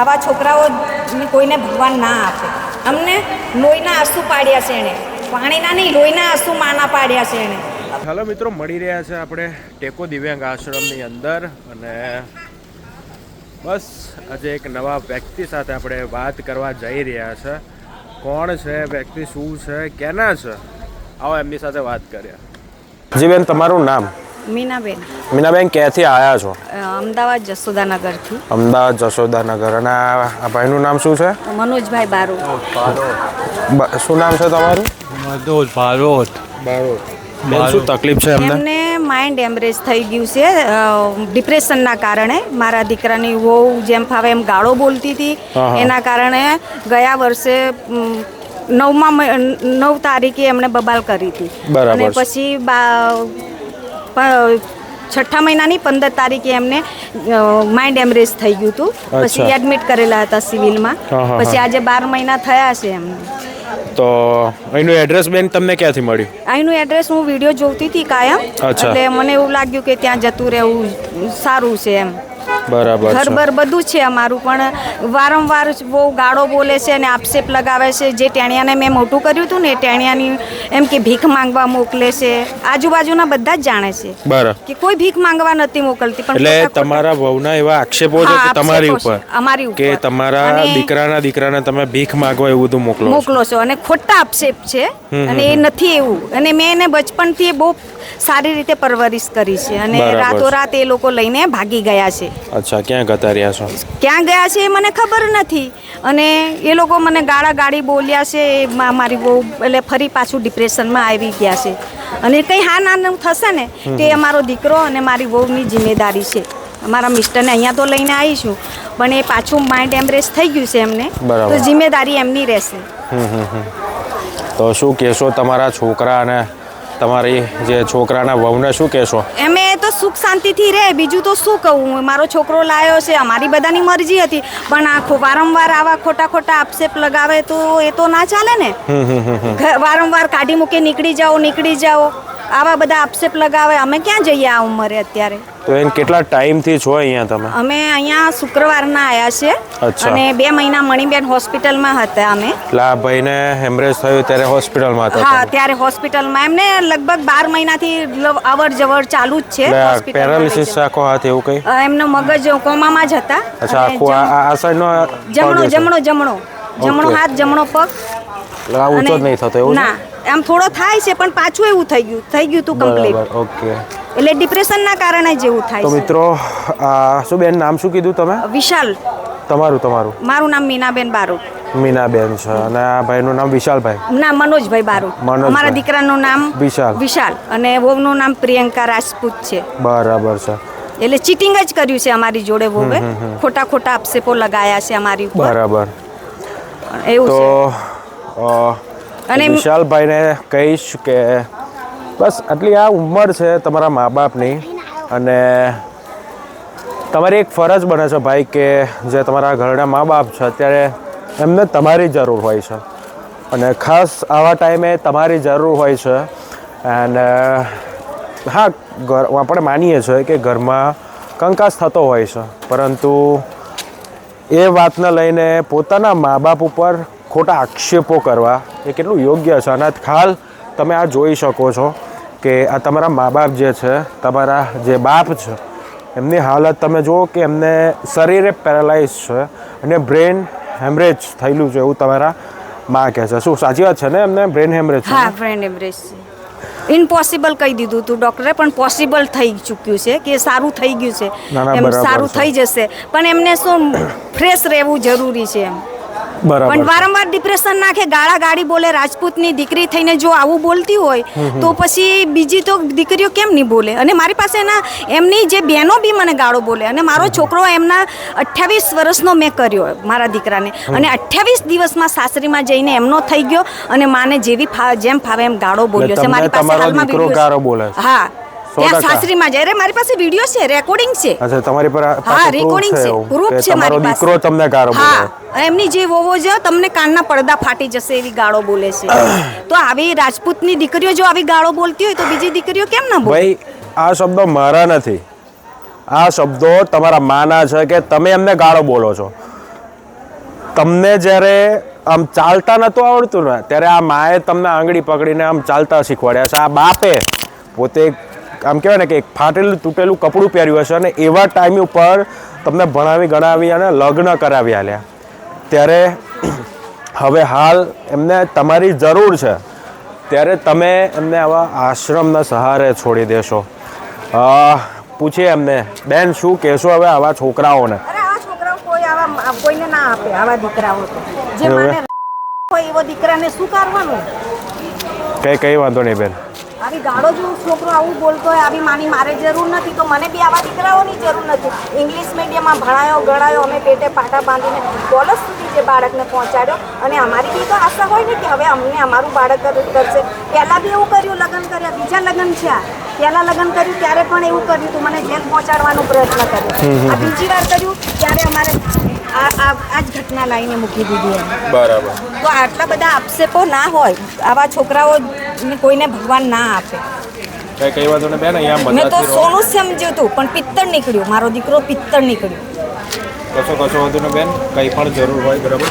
આવા છોકરાઓ કોઈને ભગવાન ના આપે. અમને લોહીના આંસુ પાડ્યા છે એણે. પાણીના નહીં લોહીના આંસુ માના પાડ્યા છે એણે. હેલો મિત્રો મળી રહ્યા છે આપણે ટેકો દિવ્યાંગ આશ્રમની અંદર અને બસ આજે એક નવા વ્યક્તિ સાથે આપણે વાત કરવા જઈ રહ્યા છે. કોણ છે વ્યક્તિ શું છે કેના છે? આવો એમની સાથે વાત કરીએ. જી બેન તમારું નામ? મીનાબેન. મીનાબેન ક્યાંથી આવ્યા છો? અમદાવાદ જસોદાનગરથી અમદાવાદ જશોદાનગર. અને આ આ ભાઈનું નામ શું છે? મનોજભાઈ બારોટ શું નામ છે તમારું? મનોજ બારોટ. બારોટ. શું તકલીફ છે એમને? માઇન્ડ એમરેજ થઈ ગયું છે. ડિપ્રેશનના કારણે. મારા દીકરાની વહુ જેમ ફાવે એમ ગાળો બોલતી હતી. એના કારણે ગયા વર્ષે નવમાં નવ તારીખે એમણે બબાલ કરી હતી. અને પછી બા છઠ્ઠા મહિનાની પંદર તારીખે એમને માઇન્ડ એમરેજ થઈ ગયું હતું. પછી એડમિટ કરેલા હતા સિવિલમાં. પછી આજે બાર મહિના થયા છે એમને. તો અહીંનું એડ્રેસ બેન તમને ક્યાંથી મળ્યું? અહીંનું એડ્રેસ હું વીડિયો જોતી હતી કાયમ. એટલે મને એવું લાગ્યું કે ત્યાં જતું રહેવું સારું છે એમ. બરાબર ઘર છે બધું છે અમારું પણ વારંવાર બહુ ગાળો બોલે છે અને આક્ષેપ લગાવે છે. જે ટેણિયાને મેં મોટું કર્યું હતું ને ટેણિયાની એમ કે ભીખ માંગવા મોકલે છે. આજુબાજુના બધા જ જાણે છે બરાબર. કે કોઈ ભીખ માંગવા નથી મોકલતી પણ એટલે તમારા વહુના એવા આક્ષેપો છે કે તમારી ઉપર? અમારી ઉપર. કે તમારા દીકરાના દીકરાને તમે ભીખ માંગવા એવું બધું મોકલો છો. મોકલો છો. અને ખોટા આક્ષેપ છે. અને એ નથી એવું. અને મેં એને બચપણથી બહુ સારી રીતે પરવરિશ કરી છે. અને રાતોરાત એ લોકો લઈને ભાગી ગયા છે. અચ્છા ક્યાં ગતા રહ્યા છો? ક્યાં ગયા છે એ મને ખબર નથી. અને એ લોકો મને ગાળા ગાળી બોલ્યા છે એ મારી બહુ એટલે ફરી પાછું ડિપ્રેશનમાં આવી ગયા છે. અને કંઈ હા ના થશે ને તે અમારો દીકરો અને મારી વહુની જિમ્મેદારી છે. અમારા મિસ્ટરને અહીંયા તો લઈને આવીશું પણ એ પાછું માઇન્ડ એમરેજ થઈ ગયું છે એમને. તો જિમ્મેદારી એમની રહેશે. તો શું કહેશો તમારા છોકરા અને તમારી જે છોકરાના વહુને શું કહેશો? એમે તો સુખ શાંતિથી રહે બીજું તો શું કહું? મારો છોકરો લાયો છે અમારી બધાની મરજી હતી. પણ આ વારંવાર આવા ખોટા ખોટા આક્ષેપ લગાવે તો એ તો ના ચાલે ને. વારંવાર કાઢી મૂકે નીકળી જાઓ નીકળી જાઓ. આવા બધા આક્ષેપ લગાવે અમે ક્યાં જઈએ આ ઉંમરે અત્યારે? તો એને કેટલા ટાઈમથી છો અહીંયા તમે? અમે અહીંયા શુક્રવારના આવ્યા છે અને બે મહિના મણિબેન હોસ્પિટલમાં હતા અમે. એટલે આ ભાઈને હેમરેજ થયું ત્યારે હોસ્પિટલમાં હતા હા. ત્યારે હોસ્પિટલમાં. એમને લગભગ બાર મહિનાથી અવર જવર ચાલુ જ છે પેરાલિસિસ આખો હાથ એવું કઈ? એમનો મગજ કોમામાં જ હતા. અચ્છા આખો આ સાઈડનો જમણો જમણો જમણો. જમણો હાથ જમણો પગ. એટલે ઊંચો જ નહીં થતો એવું ના. એમ થોડો થાય છે પણ પાછું એવું થઈ ગયું થઈ ગયું તું કમ્પ્લીટ ઓકે. એટલે ડિપ્રેશનના કારણે જેવું થાય તો મિત્રો આ શું બેન નામ શું કીધું તમે? વિશાલ. તમારું તમારું. મારું નામ મીનાબેન બારોટ. મીનાબેન છે અને આ ભાઈનું નામ વિશાલભાઈ. ના મનોજભાઈ બારુ. અમારા દીકરાનું નામ વિશાલ. વિશાલ અને વહુનું નામ પ્રિયંકા રાજપૂત છે. બરાબર છે. એટલે ચીટિંગ જ કર્યું છે અમારી જોડે વહુએ. ખોટા ખોટા આક્ષેપો લગાયા છે અમારી ઉપર. બરાબર. એવું તો અને- વિશાલભાઈને કહીશ કે બસ આટલી આ ઉંમર છે તમારા મા બાપની અને તમારી એક ફરજ બને છે ભાઈ કે જે તમારા ઘરના મા બાપ છે અત્યારે એમને તમારી જરૂર હોય છે. અને ખાસ આવા ટાઈમે તમારી જરૂર હોય છે. અને હા ઘર આપણે માનીએ છીએ કે ઘરમાં કંકાસ થતો હોય છે. પરંતુ એ વાતને લઈને પોતાના મા બાપ ઉપર ખોટા આક્ષેપો કરવા એ કેટલું યોગ્ય છે? અને ખાલ તમે આ જોઈ શકો છો કે આ તમારા મા બાપ જે છે તમારા જે બાપ છે એમની હાલત તમે જુઓ કે એમને શરીરે પેરાલાઇઝ છે અને બ્રેન હેમરેજ થયેલું છે એવું તમારા મા કહે છે. શું સાચી વાત છે ને એમને? બ્રેન હેમરેજ છે હા બ્રેન હેમરેજ છે. ઇમ્પોસિબલ કહી દીધું હતું ડૉક્ટરે પણ પોસિબલ થઈ ચૂક્યું છે કે સારું થઈ ગયું છે. એમ સારું થઈ જશે. પણ એમને શું ફ્રેશ રહેવું જરૂરી છે એમ? પણ વારંવાર ડિપ્રેશન નાખે ગાળા ગાડી બોલે રાજપૂતની દીકરી થઈને જો આવું બોલતી હોય તો પછી બીજી તો દીકરીઓ કેમ નહીં બોલે? અને મારી પાસે એના એમની જે બહેનો બી મને ગાળો બોલે. અને મારો છોકરો એમના અઠ્યાવીસ વર્ષનો મેં કર્યો મારા દીકરાને. અને અઠ્યાવીસ દિવસમાં સાસરીમાં જઈને એમનો થઈ ગયો અને માને જેવી જેમ ફાવે એમ ગાળો બોલ્યો છે. મારી પાસે હાલમાં? હા. ત્યાં. સાસરીમાં જાય. અરે મારી પાસે વીડિયો છે રેકોર્ડિંગ છે. અચ્છા તમારી પર હા રેકોર્ડિંગ છે પ્રૂફ છે મારી પાસે. દીકરો તમને ગાળો બોલે. હા એમની જે વોવો છે તમને કાનના પડદા ફાટી જશે એવી ગાળો બોલે છે. તો આવી રાજપૂતની દીકરીઓ જો આવી ગાળો બોલતી હોય તો બીજી દીકરીઓ કેમ ના બોલે? ભાઈ આ શબ્દો મારા નથી. આ શબ્દો તમારા માના છે કે તમે એમને ગાળો બોલો છો. તમને જ્યારે આમ ચાલતા નહોતું આવડતું ને ત્યારે આ માએ તમને આંગળી પકડીને આમ ચાલતા શીખવાડ્યા છે. આ બાપે પોતે આમ કહેવાય ને કે એક ફાટેલું તૂટેલું કપડું પહેર્યું હશે અને એવા ટાઈમ ઉપર તમને ભણાવી ગણાવી અને લગ્ન કરાવી આલ્યા. ત્યારે હવે હાલ એમને તમારી જરૂર છે. ત્યારે તમે એમને આવા આશ્રમના સહારે છોડી દેશો. પૂછીએ એમને. બેન શું કહેશો હવે આવા છોકરાઓને? કોઈને ના આપે આવા દીકરાઓ તો. જે મને હોય એવો દીકરાને શું કરવાનું? કઈ કઈ વાંધો નહીં બેન. આવી ગાળો જો છોકરો આવું બોલતો હોય આવી માની મારે જરૂર નથી. તો મને બી આવા દીકરાઓની જરૂર નથી. ઇંગ્લિશ મીડિયમમાં ભણાયો ગણાયો અમે પેટે પાટા બાંધીને કોલેજ સુધી જે બાળકને પહોંચાડ્યો. અને અમારી બી તો આશા હોય ને કે હવે અમને અમારું બાળક કર- કરશે પહેલાં બી એવું કર્યું લગ્ન કર્યા. બીજા લગ્ન છે આ પહેલાં લગ્ન કર્યું ત્યારે પણ એવું કર્યું હતું. મને જેલ પહોંચાડવાનો પ્રયત્ન કર્યો. આ બીજી વાર કર્યું ત્યારે અમારે આ આ જ ઘટના લાવીને મૂકી દીધી બરાબર. તો આટલા બધા આક્ષેપો ના હોય. આવા છોકરાઓ કોઈને ભગવાન ના આપે. કઈ કઈ વાંધો બેન અહીંયા મેં તો સોનું સમજ્યું હતું પણ પિત્તળ નીકળ્યું. મારો દીકરો પિત્તળ નીકળ્યો. કશો કશો વાંધો બેન કંઈ પણ જરૂર હોય બરાબર.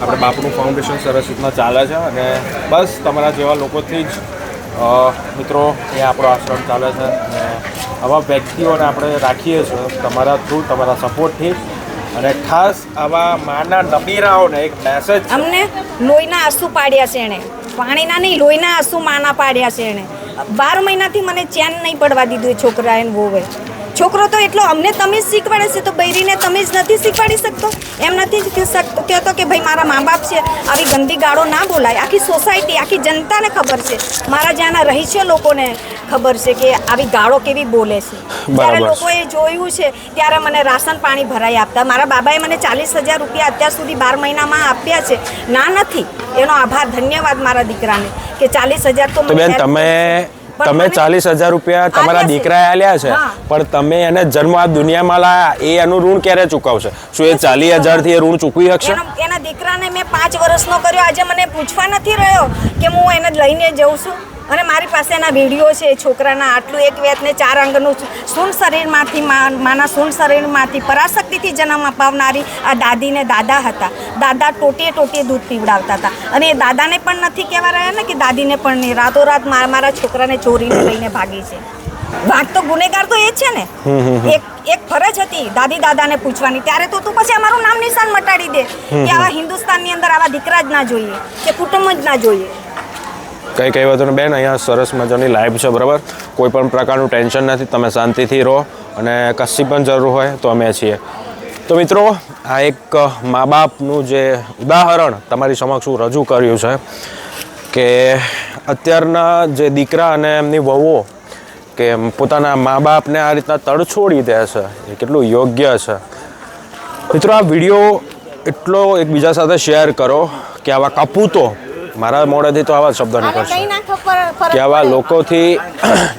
આપણે બાપનું ફાઉન્ડેશન સરસ રીતના ચાલે છે અને બસ તમારા જેવા લોકોથી જ મિત્રો એ આપણો આશ્રમ ચાલે છે અને આવા વ્યક્તિઓને આપણે રાખીએ છીએ તમારા થ્રુ તમારા સપોર્ટથી અને ખાસ આવા માના નબીરાઓને એક મેસેજ અમને લોહીના આંસુ પાડ્યા છે એણે. પાણીના નહીં, લોહીના આંસુ માના પાડ્યા છે એણે. બાર મહિનાથી મને ચેન નહીં પડવા દીધું છોકરા એને વોવે છોકરો તો એટલો અમને તમે શીખવાડે છે તો બૈરીને તમે જ નથી શીખવાડી શકતો. એમ નથી શકતો કહેતો કે ભાઈ મારા મા બાપ છે આવી ગંદી ગાળો ના બોલાય. આખી સોસાયટી આખી જનતાને ખબર છે. મારા જ્યાંના રહી છે લોકોને ખબર છે કે આવી ગાળો કેવી બોલે છે. જ્યારે લોકોએ જોયું છે ત્યારે મને રાશન પાણી ભરાઈ આપતા. મારા બાબાએ મને ચાલીસ હજાર રૂપિયા અત્યાર સુધી બાર મહિનામાં આપ્યા છે. ના નથી. એનો આભાર ધન્યવાદ મારા દીકરાને કે ચાલીસ હજાર તો બેન તમે તમે ચાલીસ હજાર રૂપિયા તમારા. દીકરાએ આલ્યા છે. પણ તમે એને જન્મ આ દુનિયામાં લાયા એ એનું ઋણ ક્યારે ચૂકવશે? શું એ ચાલીસ હજારથી એ ઋણ ચૂકવી શકશે? એના દીકરાને મેં પાંચ વર્ષનો કર્યો. આજે મને પૂછવા નથી રહ્યો કે હું એને લઈને જઉં છું? અને મારી પાસે એના વીડિયો છે છોકરાના આટલું એક વેતને ચાર અંગનું સૂન શરીરમાંથી માના સૂન શરીરમાંથી પરાશક્તિથી જન્મ અપાવનારી આ દાદીને દાદા હતા. દાદા ટોટીએ ટોટીએ દૂધ પીવડાવતા હતા. અને એ દાદાને પણ નથી કહેવા રહ્યા ને કે દાદીને પણ નહીં. રાતોરાત મારા છોકરાને ચોરીને લઈને ભાગી છે. વાત તો ગુનેગાર તો એ જ છે ને. એક એક ફરજ હતી દાદી દાદાને પૂછવાની. ત્યારે તો તું પછી અમારું નામ નિશાન મટાડી દે કે આવા હિન્દુસ્તાનની અંદર આવા દીકરા જ ના જોઈએ કે કુટુંબ જ ના જોઈએ. કંઈ વાંધો નહીં બેન, અહીંયા સરસ મજાની લાઈફ છે, બરાબર? કોઈ પણ પ્રકારનું ટેન્શન નથી, તમે શાંતિથી રહો અને કશી પણ જરૂર હોય તો અમે છીએ. તો મિત્રો, આ એક મા બાપનું જે ઉદાહરણ તમારી સમક્ષ હું રજૂ કર્યું છે કે અત્યારના જે દીકરા અને એમની વહુઓ કે પોતાના મા બાપને આ રીતના તડછોડી દે છે, એ કેટલું યોગ્ય છે. મિત્રો, આ વીડિયો એટલો એકબીજા સાથે શેર કરો કે આવા કપૂતો મારા મોઢેથી તો આવા શબ્દ નીકળશે. કે આવા લોકોથી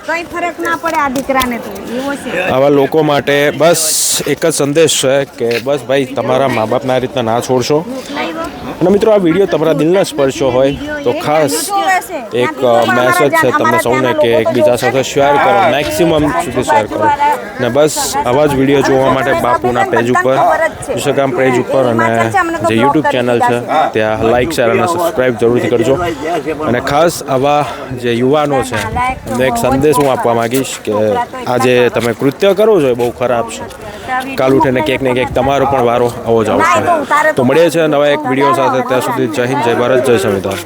કઈ ફરક ના પડે આ દીકરાને તો એવો છે. આવા લોકો માટે બસ એક જ સંદેશ છે કે બસ ભાઈ તમારા મા બાપને આ રીતના ના છોડશો. અને મિત્રો આ વીડિયો તમારા દિલને સ્પર્શો હોય તો ખાસ એક મેસેજ છે તમને સૌને કે એકબીજા સાથે શેર કરો મેક્સિમમ સુધી શેર કરો. ને બસ આવા જ વીડિયો જોવા માટે બાપુના પેજ ઉપર ઇન્સ્ટાગ્રામ પેજ ઉપર અને જે યુટ્યુબ ચેનલ છે ત્યાં લાઇક શેર અને સબસ્ક્રાઈબ જરૂરથી કરજો. અને ખાસ આવા જે યુવાનો છે એમને એક સંદેશ હું આપવા માંગીશ કે આજે તમે કૃત્ય કરો છો એ બહુ ખરાબ છે. કાલ ઉઠીને ક્યાંક ને ક્યાંક તમારો પણ વારો આવો જ આવશે. તો મળીએ છે નવા એક વીડિયો સાથે. ત્યાં સુધી જય હિન્દ જય ભારત જય સંવિધાન.